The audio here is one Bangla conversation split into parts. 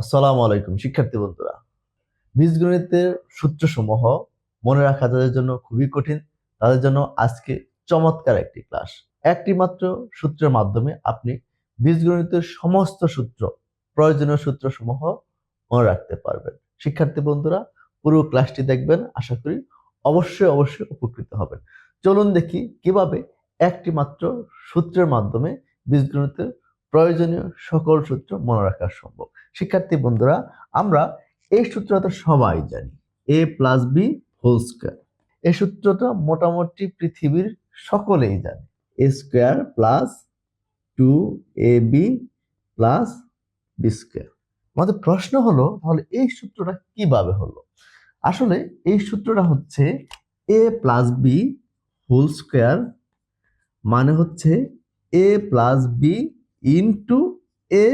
আসসালামু আলাইকুম, শিক্ষার্থী বন্ধুরা। বীজগণিতের সূত্রসমূহ মনে রাখা তাদের জন্য খুবই কঠিন, তাদের জন্য আজকে চমৎকার একটি ক্লাস একটি মাত্র সূত্রের মাধ্যমে আপনি বীজগণিতের সমস্ত সূত্র, প্রয়োজনীয় সূত্রসমূহ মনে রাখতে পারবেন। শিক্ষার্থী বন্ধুরা, পুরো ক্লাসটি দেখবেন, আশা করি অবশ্যই অবশ্যই উপকৃত হবেন। চলুন দেখি কীভাবে একটি মাত্র সূত্রের মাধ্যমে বীজগণিতের প্রয়োজনীয় সকল সূত্র মনে রাখা সম্ভব। শিক্ষার্থী বন্ধুরা, আমরা এই সূত্রটা সবাই জানি। A plus B whole square এই সূত্রটা মোটামুটি পৃথিবীর সকলেই জানে। A square plus two A B plus B square আমাদের প্রশ্ন হলো, তাহলে এই সূত্রটা কীভাবে হলো? আসলে এই সূত্রটা হচ্ছে A plus B whole square মানে হচ্ছে A plus B into A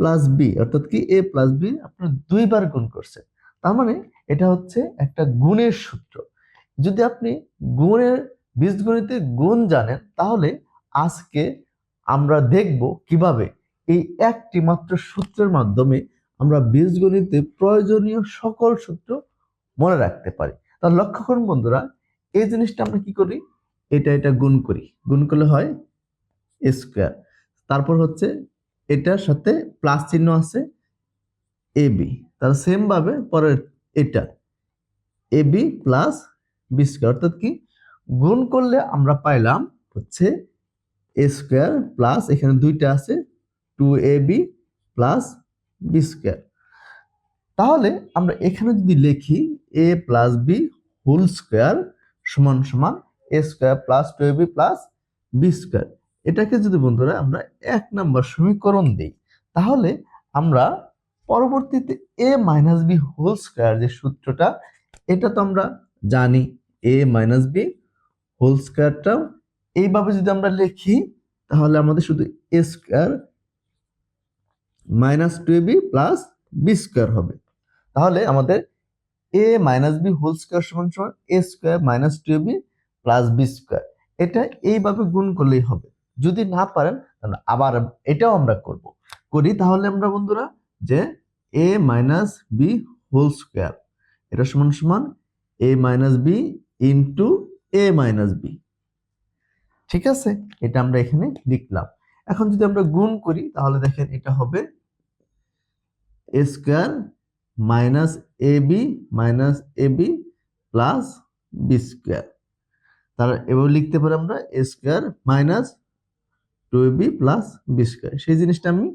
plus B অর্থাৎ কি এ প্লাস বি আপনার দুইবার গুণ করছেন। তার মানে এটা হচ্ছে একটা গুণের সূত্র। যদি আপনি গুণের বীজগণিতে গুণ জানেন, তাহলে আজকে আমরা দেখব কীভাবে এই একটি মাত্র সূত্রের মাধ্যমে আমরা বীজগণিতে প্রয়োজনীয় সকল সূত্র মনে রাখতে পারি। তার লক্ষ্য করুন বন্ধুরা, এই জিনিসটা আমরা কি করি? এটা এটা গুণ করি। গুণ করলে হয় স্কোয়ার তারপর হচ্ছে এটার সাথে প্লাস চিহ্ন আছে এ বি তাহলে সেম ভাবে পরের এটা A B plus B square অর্থাৎ কি? গুণ করলে আমরা পাইলাম হচ্ছে এ স্কোয়ার প্লাস এখানে দুইটা আছে two A B plus B square তাহলে আমরা এখানে যদি লিখি A plus B whole square সমান সমান A square plus two A B plus B square এটাকে যদি বন্ধুরা আমরা এক নম্বর সমীকরণ দিই, তাহলে আমরা পরবর্তীতে A minus B whole square যে সূত্রটা, এটা তো আমরা জানি এ মাইনাস বি হোল স্কোয়ারটাও এইভাবে যদি আমরা লিখি, তাহলে আমাদের শুধু A square minus two B plus B square হবে। তাহলে আমাদের A minus B whole square সমান সমান A square minus two B plus B square এটা এইভাবে গুণ করলেই হবে। যদি না পারেন, তাহলে আবার এটাও আমরা করব। করি তাহলে আমরা বন্ধুরা যে A minus B whole square এটা সমান সমান A minus B into A minus B ঠিক আছে? এটা আমরা এখানে লিখলাম। এখন যদি আমরা গুণ করি, তাহলে দেখেন এটা হবে A square minus A B minus A B plus B square তাহলে এবার লিখতে পারি আমরা A square minus two B plus B square. সেই জিনিসটা আমি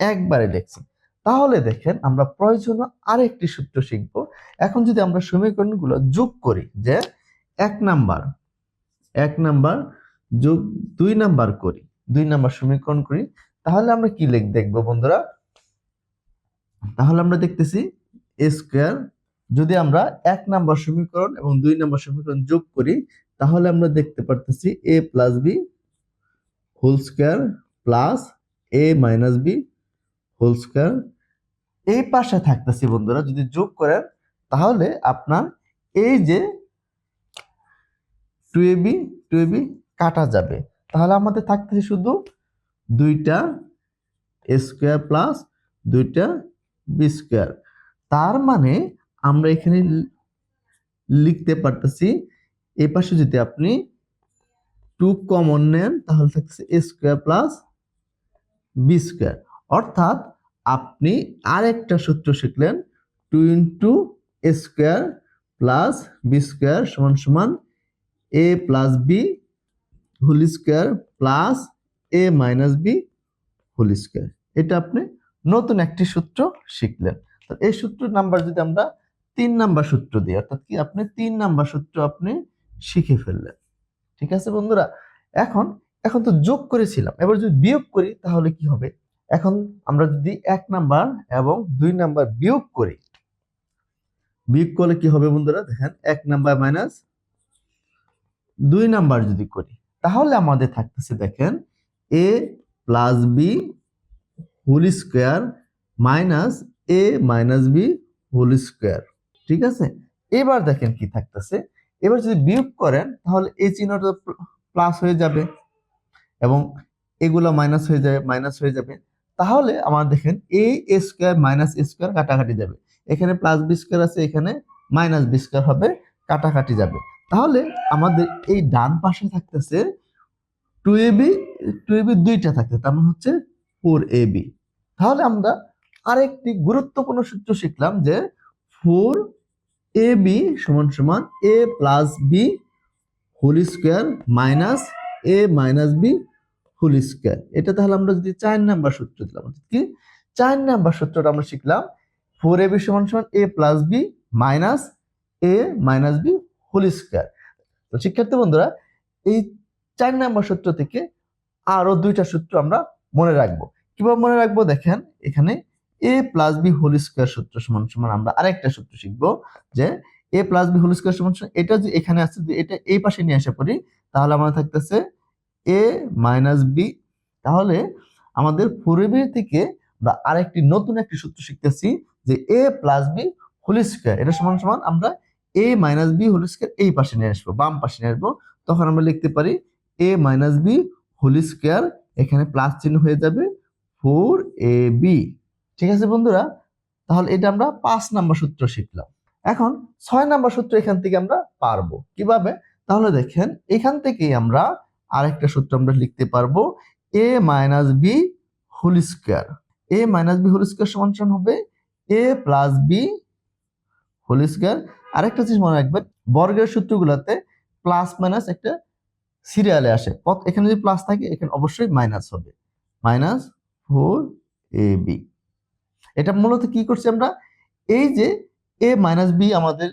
একবারে লিখছি তাহলে দেখেন আমরা প্রয়োজনীয় আরেকটি সূত্র শিখব। এখন যদি আমরা সমীকরণগুলো যোগ করি যে এক নাম্বার এক নাম্বার যোগ দুই নাম্বার করি, দুই নাম্বার সমীকরণ করি, তাহলে আমরা কি লিখ, দেখব বন্ধুরা? তাহলে আমরা দেখতেছি এ স্কোয়ার, যদি আমরা এক নাম্বার সমীকরণ এবং দুই নাম্বার সমীকরণ যোগ করি, তাহলে আমরা দেখতে পারতেছি A plus B whole square plus A minus B whole square. এই পাশে থাকতেছি বন্ধুরা, যদি যোগ করেন, তাহলে আপনার এই যে two A B two A B কাটা যাবে। তাহলে আমাদের থাকতেছে শুধু দুইটা এ স্কোয়ার প্লাস দুইটা বি স্কোয়ার। তার মানে আমরা এখানে লিখতে পারতেছি এই পাশে যদি আপনি টু কমন নেন, তাহলে থাকছে A square plus B square অর্থাৎ আপনি আরেকটা সূত্র শিখলেন, two into A square plus B square সমান সমান A plus B whole square plus A minus B whole square এটা আপনি নতুন একটি সূত্র শিখলেন। এই সূত্র নাম্বার যদি আমরা তিন নাম্বার সূত্র দিই, অর্থাৎ কি আপনি তিন নাম্বার সূত্র আপনি শিখে ফেললেন। ঠিক আছে বন্ধুরা? এখন এখন তো যোগ করেছিলাম। এবার যদি বিয়োগ করি, তাহলে কি হবে? এখন আমরা যদি এক নাম্বার এবং দুই নাম্বার বিয়োগ করি, বিয়োগ করলে কি হবে বন্ধুরা? দেখেন, এক নাম্বার মাইনাস দুই নাম্বার যদি করি, তাহলে আমাদের থাকতেছে দেখেন A plus B whole square minus A minus B whole square ঠিক আছে? এবার দেখেন কি থাকতেছে। এবার যদি বিয়োগ করেন, তাহলে এই চিহ্নটা প্লাস হয়ে যাবে এবং এগুলো মাইনাস হয়ে যাবে মাইনাস হয়ে যাবে। তাহলে আমার দেখেন এ স্কোয়ার মাইনাস স্কোয়ার কাটাকাটি যাবে। এখানে প্লাস বি স্কোয়ার আছে, এখানে মাইনাস বি স্কোয়ার হবে, কাটাকাটি যাবে। তাহলে আমাদের এই ডান পাশে থাকতেছে two A B two A B দুইটা থাকতে তার মানে হচ্ছে ফোর এ বি তাহলে আমরা আরেকটি গুরুত্বপূর্ণ সূত্র শিখলাম যে ফোর এ বি সমান সমান A plus B whole square minus A minus B whole square এটা তাহলে আমরা যদি চার নাম্বার সূত্র দিলাম কি? চার নাম্বার সূত্রটা আমরা শিখলাম ফোর এ বি সমান সমান A plus B minus A minus B whole square তো শিক্ষার্থী বন্ধুরা, এই চার নাম্বার সূত্র থেকে আরও দুইটা সূত্র আমরা মনে রাখব। কীভাবে মনে রাখব? দেখেন, এখানে A plus B whole square সূত্র সমান সমান আমরা আরেকটা সূত্র শিখব যে A plus B whole square সমান সমান এটা যে এখানে আছে যে এটা এই পাশে নিয়ে আসা পড়ি তাহলে আমাদের থাকতেছে এ মাইনাস বি তাহলে আমাদের ফোর বি থেকে আমরা আরেকটি নতুন একটি সূত্র শিখতেছি যে A plus B whole square এটা সমান সমান আমরা A minus B whole square এই পাশে নিয়ে আসব, বাম পাশে নিয়ে আসব। তখন আমরা লিখতে পারি A minus B whole square এখানে প্লাস চিহ্ন হয়ে যাবে ফোর এ বি ঠিক আছে বন্ধুরা? তাহলে এটা আমরা পাঁচ নাম্বার সূত্র শিখলাম। এখন ছয় নাম্বার সূত্র এখান থেকে আমরা পারব। কীভাবে? তাহলে দেখেন, এখান থেকেই আমরা আরেকটা সূত্র আমরা লিখতে পারব A minus B whole square. A minus B whole square সমান সমান হবে A plus B whole square. আরেকটা জিনিস মনে রাখবেন, বর্গের সূত্রগুলোতে প্লাস মাইনাস একটা সিরিয়ালে আসে। এখানে যদি প্লাস থাকে, এখানে অবশ্যই মাইনাস হবে। Minus four A B. এটা মূলত কি করছি আমরা? এই যে এ মাইনাস বি আমাদের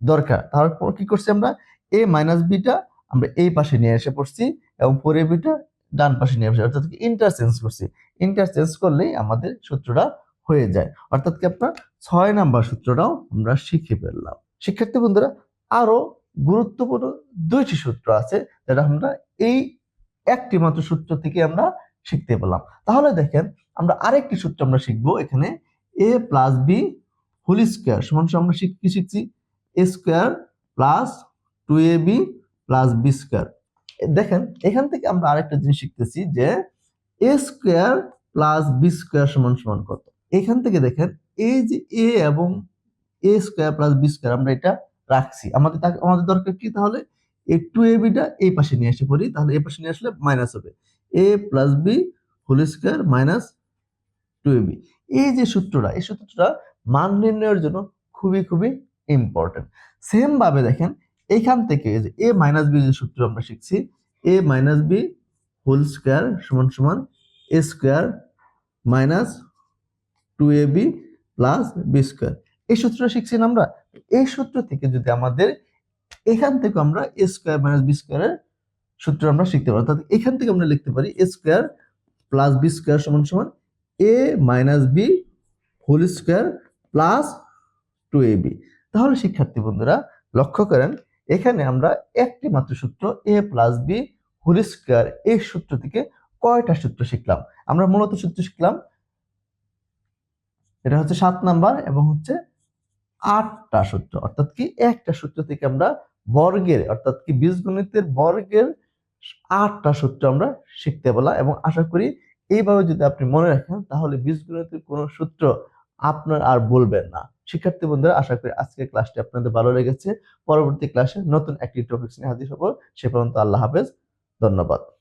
দরকার। তারপর কি করছি আমরা? এ মাইনাস বিটা আমরা এই পাশে নিয়ে এসে পড়ছি এবং এ বিটা ডান পাশে নিয়ে আসে অর্থাৎ ইন্টারচেঞ্জ করছি। ইন্টারচেঞ্জ করলেই আমাদের সূত্রটা হয়ে যায়। অর্থাৎ কি আপনার? ছয় নাম্বার সূত্রটাও আমরা শিখে ফেললাম। শিক্ষার্থী বন্ধুরা, আরও গুরুত্বপূর্ণ দুইটি সূত্র আছে যেটা আমরা এই একটি মাত্র সূত্র থেকে আমরা শিখতে পেলাম। তাহলে দেখেন, আমরা আরেকটি সূত্র আমরা শিখব এখানে A plus B whole square সমান আমরা কি শিখছি? A square plus two A B plus B square দেখেন, এখান থেকে আমরা আরেকটা জিনিস শিখতেছি যে A square plus B square সমান সমান কত? এখান থেকে দেখেন এই যে এ এবং A square plus B square আমরা এটা রাখছি। আমাদের আমাদের দরকার কি তাহলে? এই টু এ বিটা এই পাশে নিয়ে এসে পড়ি, তাহলে এই পাশে নিয়ে আসলে মাইনাস হবে। A plus B whole square minus two A B এই যে সূত্রটা, এই সূত্রটা মান নির্ণয়ের জন্য খুবই খুবই ইম্পর্টেন্ট সেম ভাবে দেখেন, এখান থেকে যে এ মাইনাস বি যে সূত্র আমরা শিখছি A minus B whole square সমান সমান A square minus two A B plus B square এই সূত্রটা শিখছি আমরা? এই সূত্র থেকে যদি আমাদের এখান থেকে আমরা এ স্কোয়ার মাইনাস বি স্কোয়ারের সূত্র আমরা শিখতে পারি অর্থাৎ এখান থেকে আমরা লিখতে পারি A square plus B square সমান সমান A minus B whole square plus two A B তাহলে শিক্ষার্থী বন্ধুরা, লক্ষ্য করেন, এখানে আমরা একটি মাত্র সূত্র A plus B whole square এই সূত্র থেকে কয়টা সূত্র শিখলাম? আমরা মূলত সূত্র শিখলাম, এটা হচ্ছে সাত নাম্বার এবং হচ্ছে আটটা সূত্র। অর্থাৎ কি একটা সূত্র থেকে আমরা বর্গের, অর্থাৎ কি বীজগণিতের বর্গের আটটা সূত্র আমরা শিখতে বলা এবং আশা করি এইভাবে যদি আপনি মনে রাখেন, তাহলে বীজগণিতের কোনো সূত্র আপনার আর বলবেন না। শিক্ষার্থী বন্ধুরা, আশা করি আজকের ক্লাসটি আপনাদের ভালো লেগেছে। পরবর্তী ক্লাসে নতুন একটি টপিক নিয়ে হাজির হব। সে পর্যন্ত আল্লাহ হাফেজ। ধন্যবাদ।